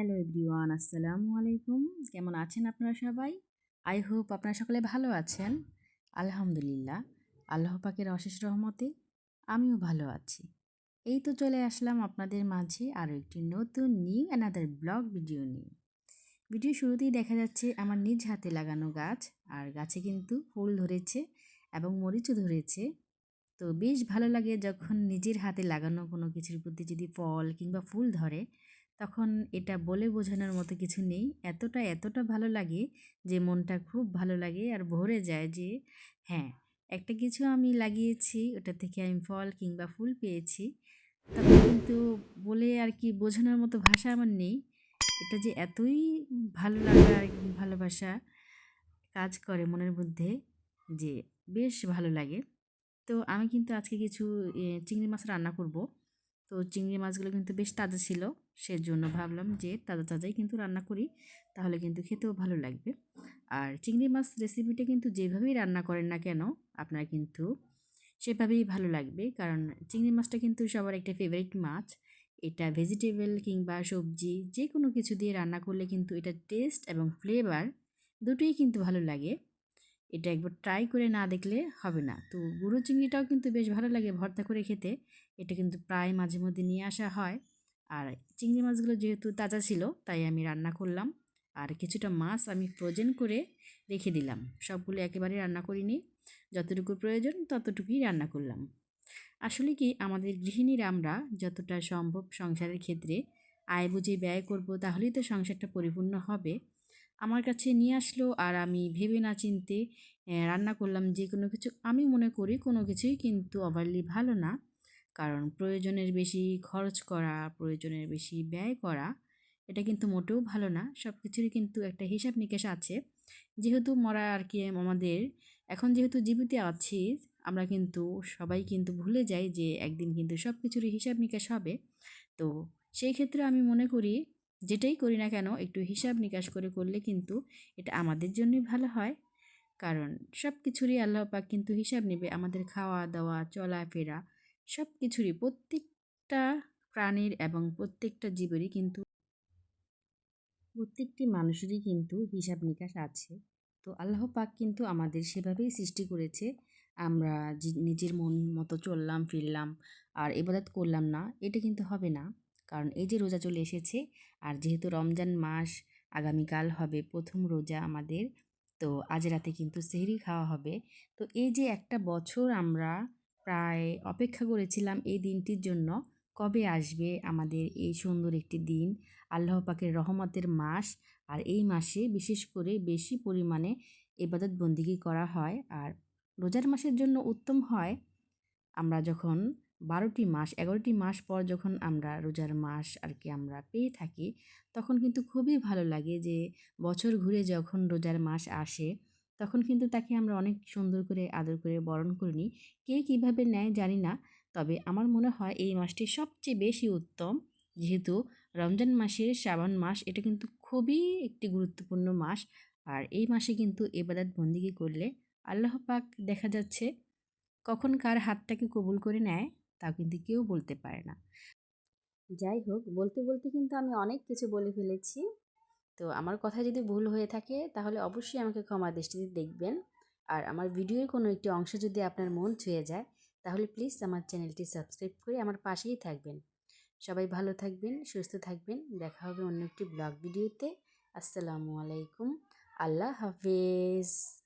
Hello everyone, আসসালামু আলাইকুম। কেমন আছেন আপনারা সবাই? আই হোপ আপনারা সকলে ভালো আছেন। আলহামদুলিল্লাহ, আল্লাহ পাকের অশেষ রহমতে আমিও ভালো আছি। এই তো চলে আসলাম আপনাদের মাঝে আরও একটি নতুন, নিউ অ্যানাদার ব্লগ ভিডিও নিয়ে। ভিডিও শুরুতেই দেখা যাচ্ছে আমার নিজ হাতে লাগানো গাছ, আর গাছে কিন্তু ফুল ধরেছে এবং মরিচও ধরেছে। তো বেশ ভালো লাগে যখন নিজের হাতে লাগানো কোনো কিছুর প্রতি যদি ফল কিংবা ফুল ধরে তখন এটা বলে বোঝানোর মতো কিছু নেই। এতটা এতটা ভালো লাগে যে মনটা খুব ভালো লাগে আর ভরে যায় যে হ্যাঁ একটা কিছু আমি লাগিয়েছি, ওটা থেকে আমি ফল কিংবা ফুল পেয়েছি। তখন কিন্তু বলে আর কি বোঝানোর মতো ভাষা আমার নেই। এটা যে এতই ভালো লাগা আর ভালোবাসা কাজ করে মনের মধ্যে যে বেশ ভালো লাগে। তো আমি কিন্তু আজকে কিছু চিংড়ি মাছ রান্না করব। তো চিংড়ি মাছগুলো কিন্তু বেশ তাজা ছিল। সেজন্য ভাবলাম যে তাজা তাজাই কিন্তু রান্না করি, তাহলে কিন্তু খেতেও ভালো লাগবে। আর চিংড়ি মাছ রেসিপিটা কিন্তু যেভাবেই রান্না করেন না কেন, আপনার কিন্তু সেভাবেই ভালো লাগবে। কারণ চিংড়ি মাছটা কিন্তু সবার একটা ফেভারিট মাছ। এটা ভেজিটেবল কিংবা সবজি যে কোনো কিছু দিয়ে রান্না করলে কিন্তু এটা টেস্ট এবং ফ্লেভার দুটোই কিন্তু ভালো লাগে। এটা একবার ট্রাই করে না দেখলে হবে না। তো গুঁড়ো চিংড়িটাও কিন্তু বেশ ভালো লাগে ভর্তা করে খেতে। এটা কিন্তু প্রায় মাঝে মধ্যে নিয়ে আসা হয়। আর চিংড়ি মাছগুলো যেহেতু তাজা ছিল, তাই আমি রান্না করলাম। আর কিছুটা মাছ আমি ফ্রোজেন করে রেখে দিলাম। সবগুলো একেবারে রান্না করিনি। যতটুকু প্রয়োজন ততটুকুই রান্না করলাম। আসলে কি, আমাদের গৃহিণীরা আমরা যতটা সম্ভব সংসারের ক্ষেত্রে আয় বুঝে ব্যয় করব, তাহলেই তো সংসারটা পরিপূর্ণ হবে। আমার কাছে নিয়ে আসলো আর আমি ভেবে না চিনতে রান্না করলাম যে কোনো কিছু। আমি মনে করি কোনো কিছুই কিন্তু ওভারলি ভালো না। কারণ প্রয়োজনের বেশি খরচ করা, প্রয়োজনের বেশি ব্যয় করা, এটা কিন্তু মোটেও ভালো না। সব কিছুরই কিন্তু একটা হিসাব নিকাশ আছে। যেহেতু মরা আর কি আমাদের এখন যেহেতু জীবিত আছি, আমরা কিন্তু সবাই কিন্তু ভুলে যাই যে একদিন কিন্তু সব কিছুরই হিসাব নিকাশ হবে। তো সেই ক্ষেত্রে আমি মনে করি যেটাই করি না কেন, একটু হিসাব নিকাশ করে করলে কিন্তু এটা আমাদের জন্যই ভালো হয়। কারণ সব কিছুরই আল্লাহ পাক কিন্তু হিসাব নেবে। আমাদের খাওয়া, দাওয়া, চলাফেরা সব কিছুরই প্রত্যেকটা প্রাণীর এবং প্রত্যেকটা জীবেরই কিন্তু প্রত্যেকটি মানুষেরই কিন্তু হিসাব নিকাশ আছে। তো আল্লাহ পাক কিন্তু আমাদের সেভাবেই সৃষ্টি করেছে। আমরা নিজের মন মতো চললাম, ফিরলাম আর এবাদত করলাম না, এটা কিন্তু হবে না। কারণ এই যে রোজা চলে এসেছে, আর যেহেতু রমজান মাস আগামীকাল হবে, প্রথম রোজা আমাদের, তো আজ রাতে কিন্তু সেহরি খাওয়া হবে। তো এই যে একটা বছর আমরা প্রায় অপেক্ষা করেছিলাম এই দিনটির জন্য, কবে আসবে আমাদের এই সুন্দর একটি দিন, আল্লাহ পাকের রহমতের মাস, আর এই মাসে বিশেষ করে বেশি পরিমাণে এবাদত বন্দিগি করা হয়। আর রোজার মাসের জন্য উত্তম হয়, আমরা যখন বারোটি মাস, এগারোটি মাস পর যখন আমরা রোজার মাস আর কি আমরা পেয়ে থাকি, তখন কিন্তু খুবই ভালো লাগে যে বছর ঘুরে যখন রোজার মাস আসে, তখন কিন্তু তাকে আমরা অনেক সুন্দর করে আদর করে বরণ করে নিই। কে কীভাবে নেয় জানি না, তবে আমার মনে হয় এই মাসটি সবচেয়ে বেশি উত্তম। যেহেতু রমজান মাসের শ্রাবণ মাস, এটা কিন্তু খুবই একটি গুরুত্বপূর্ণ মাস। আর এই মাসে কিন্তু এবাদাত বন্দিগি করলে আল্লাহ পাক দেখা যাচ্ছে কখন কার হাতটাকে কবুল করে নেয়। তা কিন্তু কেউ বলতে পারে না। যাই হোক বলতে বলতে কিন্তু আমি অনেক কিছু বলে ফেলেছি। তো আমার কথা যদি ভুল হয়ে থাকে, তাহলে অবশ্যই আমাকে ক্ষমা দৃষ্টিতে দেখবেন। আর আমার ভিডিওর কোনো একটি অংশ যদি আপনার মন ছুঁয়ে যায়, তাহলে প্লিজ আমার চ্যানেলটি সাবস্ক্রাইব করে আমার পাশেই থাকবেন। সবাই ভালো থাকবেন, সুস্থ থাকবেন। দেখা হবে অন্য একটি ব্লগ ভিডিওতে। আসসালামু আলাইকুম। আল্লাহ হাফেজ।